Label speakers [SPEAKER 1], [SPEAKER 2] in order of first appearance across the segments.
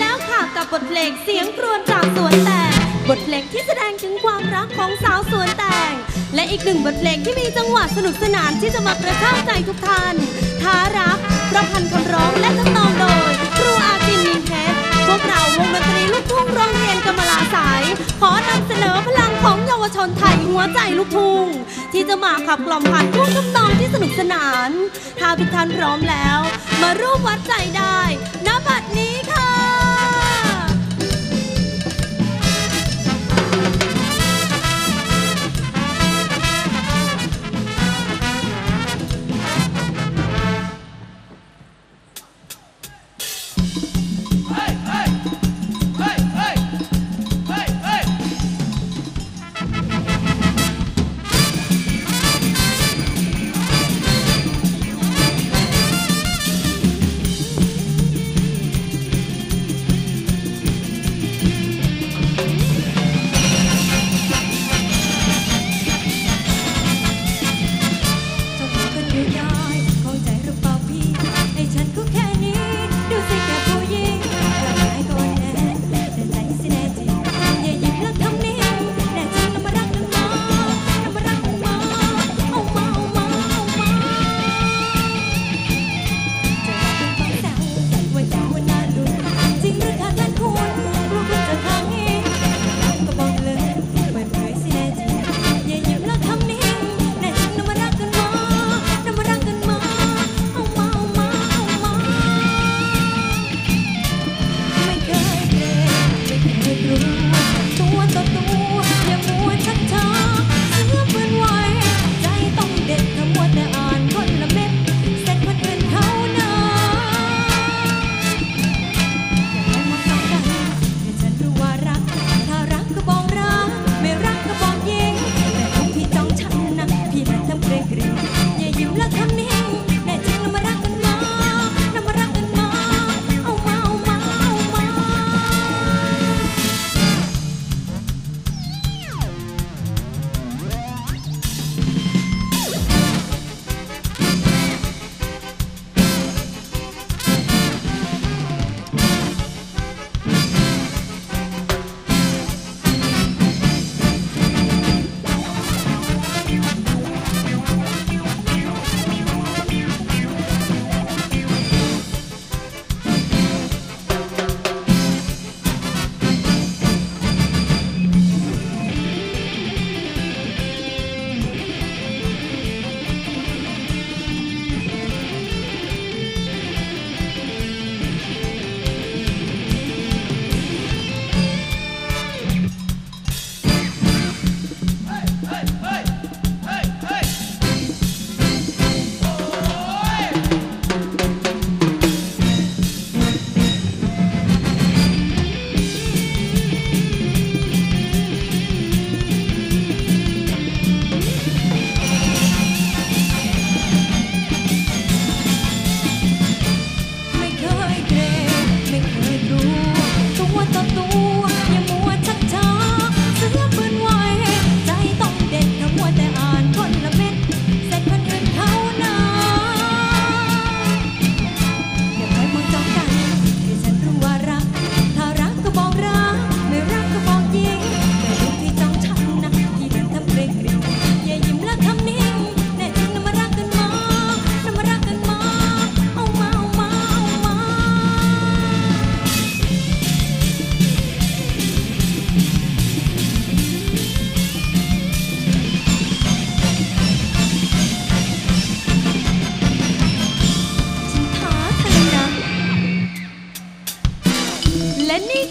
[SPEAKER 1] แล้วค่ะกับบทเพลงเสียงกรวนจากสวนแตงบทเพลงที่แสดงถึงความรักของสาวสวนแตงและอีกหนึ่งบทเพลงที่มีจังหวะสนุกสนานที่จะมากระชากใจทุกท่านท้ารักประพันธ์คำร้องและทำนองโดย ครูอาจินนินเพชรพวกเราวงดนตรีลูกทุ่งโรงเรียนกำมลาสาย ขอนำเสนอพลังของเยาวชนไทยหัวใจลูกทุ่งที่จะมาขับกล่อมผ่านท่วงทำนองที่สนุกสนานถ้าทุกท่านพร้อมแล้ว มาร่วมวัดใจได้ณบัดนี้ค่ะ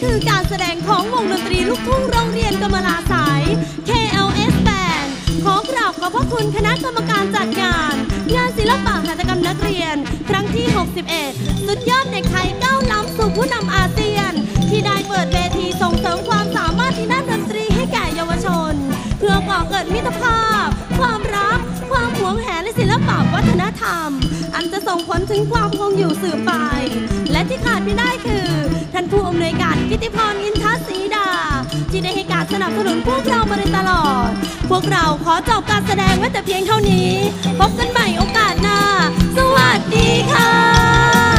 [SPEAKER 2] คือการแสดงของวงดน
[SPEAKER 1] ตรีลูกทุ่งโรงเรียนกมลาสาย KLS Band ขอกราบขอบพระคุณคณะกรรมการจัดงาน งานศิลปะหัตถกรรมนักเรียน ครั้งที่ 61 สุดยอดเด็กไทยก้าวล้ำสู่ผู้นำอาเซียน ที่ได้เปิดเวทีส่งเสริมความสามารถที่ด้านดนตรีให้แก่เยาวชน เพื่อก่อเกิดมิตรภาพ ความรัก ความหวงแหนและศิลปะวัฒนธรรม อันจะส่งผลถึงความคงอยู่สืบไป และที่ขาดไม่ได้คือ ผู้อำนวยการกิติพรอินทศรีดา ที่ได้ให้การสนับสนุนพวกเรามาโดยตลอด พวกเราขอจบการแสดงไว้แต่เพียงเท่านี้ พบกันใหม่โอกาสหน้า สวัสดีค่ะ